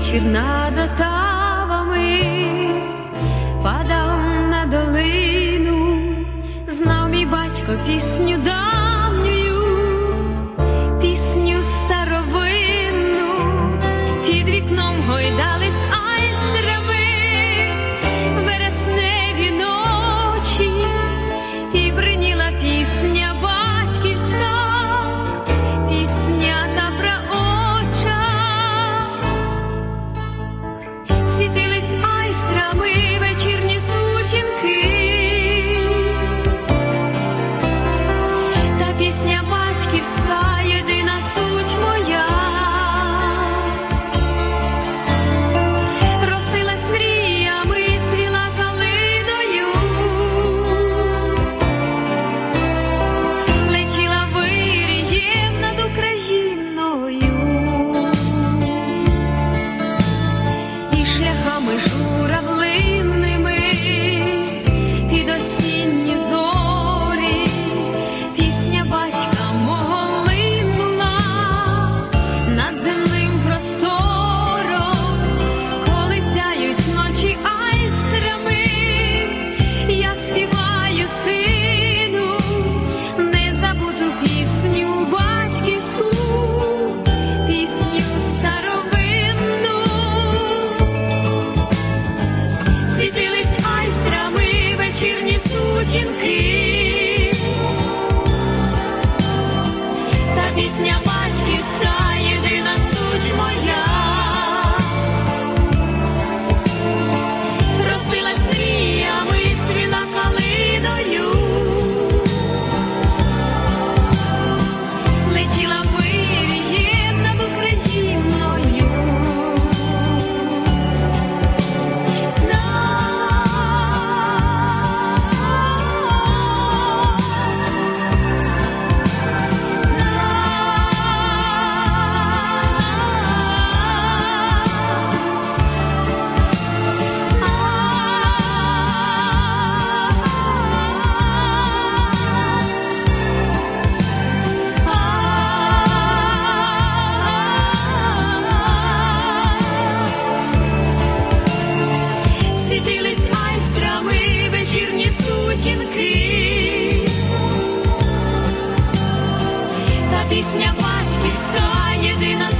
вечір над отавами падав на долину, знав мій батько пісню дав. Пісня батьківська єдина.